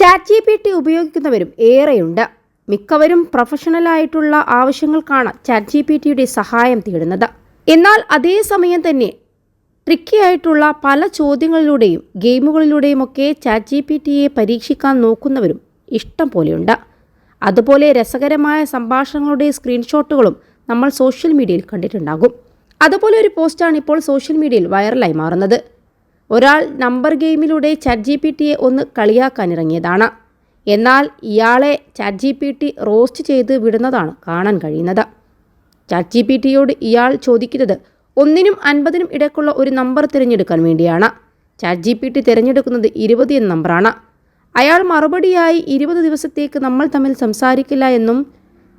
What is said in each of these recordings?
Chat G P T ഉപയോഗിക്കുന്നവരും ഏറെയുണ്ട്. മിക്കവരും പ്രൊഫഷണലായിട്ടുള്ള ആവശ്യങ്ങൾക്കാണ് ചാറ്റ് ജി പി ടിയുടെ സഹായം തേടുന്നത്. എന്നാൽ അതേസമയം തന്നെ ട്രിക്കി ആയിട്ടുള്ള പല ചോദ്യങ്ങളിലൂടെയും ഗെയിമുകളിലൂടെയുമൊക്കെ ചാറ്റ് ജി പി ടിയെ പരീക്ഷിക്കാൻ നോക്കുന്നവരും ഇഷ്ടം പോലെയുണ്ട്. അതുപോലെ രസകരമായ സംഭാഷണങ്ങളുടെ സ്ക്രീൻഷോട്ടുകളും നമ്മൾ സോഷ്യൽ മീഡിയയിൽ കണ്ടിട്ടുണ്ടാകും. അതുപോലെ ഒരു പോസ്റ്റാണ് ഇപ്പോൾ സോഷ്യൽ മീഡിയയിൽ വൈറലായി മാറുന്നത്. ഒരാൾ നമ്പർ ഗെയിമിലൂടെ ചാറ്റ് ജി പി ടിയെ ഒന്ന് കളിയാക്കാനിറങ്ങിയതാണ്. എന്നാൽ ഇയാളെ chat G P T roast ചെയ്ത് വിടുന്നതാണ് കാണാൻ കഴിയുന്നത്. ചാറ്റ് ജി പി ടിയോട് ഇയാൾ ചോദിക്കുന്നത് ഒന്നിനും അൻപതിനും ഇടയ്ക്കുള്ള ഒരു നമ്പർ തിരഞ്ഞെടുക്കാൻ വേണ്ടിയാണ്. ചാറ്റ് ജി പി ടി തിരഞ്ഞെടുക്കുന്നത് ഇരുപത് എന്ന നമ്പറാണ്. അയാൾ മറുപടിയായി ഇരുപത് ദിവസത്തേക്ക് നമ്മൾ തമ്മിൽ സംസാരിക്കില്ല എന്നും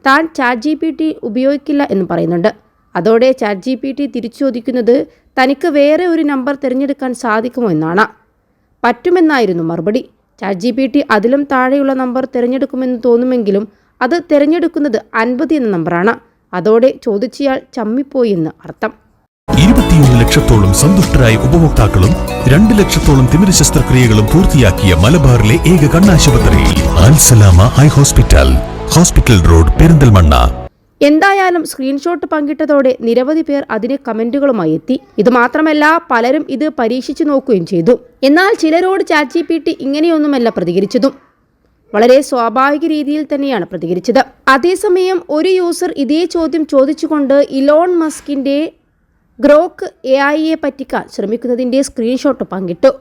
താൻ ചാറ്റ് ജി പി ടി ഉപയോഗിക്കില്ല എന്നും പറയുന്നുണ്ട്. അതോടെ ചാറ്റ് ജി പി ടി തിരിച്ചു ചോദിക്കുന്നത് തനിക്ക് വേറെ ഒരു നമ്പർ തിരഞ്ഞെടുക്കാൻ സാധിക്കുമോ എന്നാണ്. പറ്റുമെന്നായിരുന്നു മറുപടി. ചാറ്റ് ജി പി ടി അതിലും താഴെയുള്ള നമ്പർ തിരഞ്ഞെടുക്കുമെന്ന് തോന്നുമെങ്കിലും അത് തിരഞ്ഞെടുക്കുന്നത് അൻപത് എന്ന നമ്പറാണ്. അതോടെ ചോദിച്ചയാൾ ചമ്മിപ്പോയി എന്ന് അർത്ഥം. ഇരുപത്തിയൊന്ന് ലക്ഷത്തോളം സന്തുഷ്ടരായ ഉപഭോക്താക്കളും രണ്ട് ലക്ഷത്തോളം തിമിര ശസ്ത്രക്രിയകളും പൂർത്തിയാക്കിയ മലബാറിലെ ഏക കണ്ണാശുപത്രി ഹോസ്പിറ്റൽ. Hospital road Perinthalmanna. എന്തായാലും സ്ക്രീൻഷോട്ട് പങ്കിട്ടതോടെ നിരവധി പേർ അതിന് കമന്റുകളുമായി എത്തി. ഇത് മാത്രമല്ല പലരും ഇത് പരീക്ഷിച്ചു നോക്കുകയും ചെയ്തു. എന്നാൽ ചിലരോട് ചാച്ചി ജി പി ടി ഇങ്ങനെയൊന്നുമല്ല പ്രതികരിച്ചതും. വളരെ സ്വാഭാവിക രീതിയിൽ തന്നെയാണ് പ്രതികരിച്ചത്. അതേസമയം ഒരു യൂസർ ഇതേ ചോദ്യം ചോദിച്ചുകൊണ്ട് ഇലോൺ മസ്കിന്റെ ഗ്രോക്ക് എ ഐയെ പറ്റിക്കാൻ ശ്രമിക്കുന്നതിന്റെ സ്ക്രീൻഷോട്ട് പങ്കിട്ടു.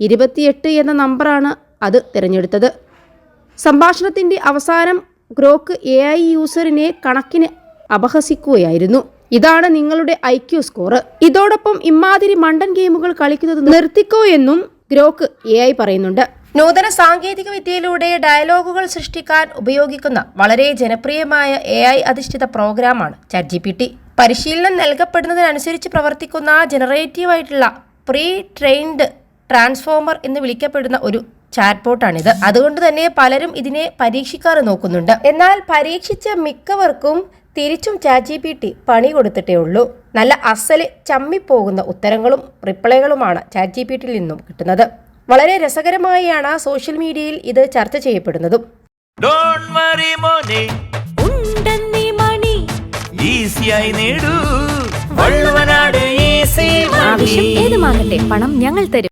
ഇരുപത്തിയെട്ട് എന്ന നമ്പറാണ് അത് തിരഞ്ഞെടുത്തത്. സംഭാഷണത്തിന്റെ അവസാനം ഗ്രോക്ക് എ ഐ യൂസറിനെ കണക്കിന് അപഹസിക്കുകയായിരുന്നു. ഇതാണ് നിങ്ങളുടെ ഐ ക്യു സ്കോർ. ഇതോടൊപ്പം ഇമാതിരി മണ്ടൻ ഗെയിമുകൾ കളിക്കുന്നത് നിർത്തിക്കോ എന്നും ഗ്രോക്ക് എ ഐ പറയുന്നുണ്ട്. നൂതന സാങ്കേതിക വിദ്യയിലൂടെ ഡയലോഗുകൾ സൃഷ്ടിക്കാൻ ഉപയോഗിക്കുന്ന വളരെ ജനപ്രിയമായ എ ഐ അധിഷ്ഠിത പ്രോഗ്രാമാണ് ചാറ്റ് പി ടി പരിശീലനം നൽകപ്പെടുന്നതിനനുസരിച്ച് പ്രവർത്തിക്കുന്ന ജനറേറ്റീവായിട്ടുള്ള പ്രീ ട്രെയിൻഡ് ട്രാൻസ്ഫോമർ എന്ന് വിളിക്കപ്പെടുന്ന ഒരു ചാറ്റ് ബോട്ടാണിത് അതുകൊണ്ട് തന്നെ പലരും ഇതിനെ പരീക്ഷിക്കാറ് നോക്കുന്നുണ്ട്. എന്നാൽ പരീക്ഷിച്ച മിക്കവർക്കും തിരിച്ചും ചാറ്റ് ജി പി ടി പണി കൊടുത്തിട്ടേ ഉള്ളൂ. നല്ല അസൽ ചമ്മിപ്പോകുന്ന ഉത്തരങ്ങളും റിപ്ലൈകളുമാണ് ചാറ്റ് ജി പി ടിയിൽ നിന്നും കിട്ടുന്നത്. വളരെ രസകരമായാണ് സോഷ്യൽ മീഡിയയിൽ ഇത് ചർച്ച ചെയ്യപ്പെടുന്നതും. ഏത് വറി മോനെ. ഉണ്ടെന്നീ മണി. ഈസിയായി നേടൂ. വള്ളുവനാട് ഈസി ആവശ്യം ഏതുമാകട്ടെ പണം ഞങ്ങൾ തരും.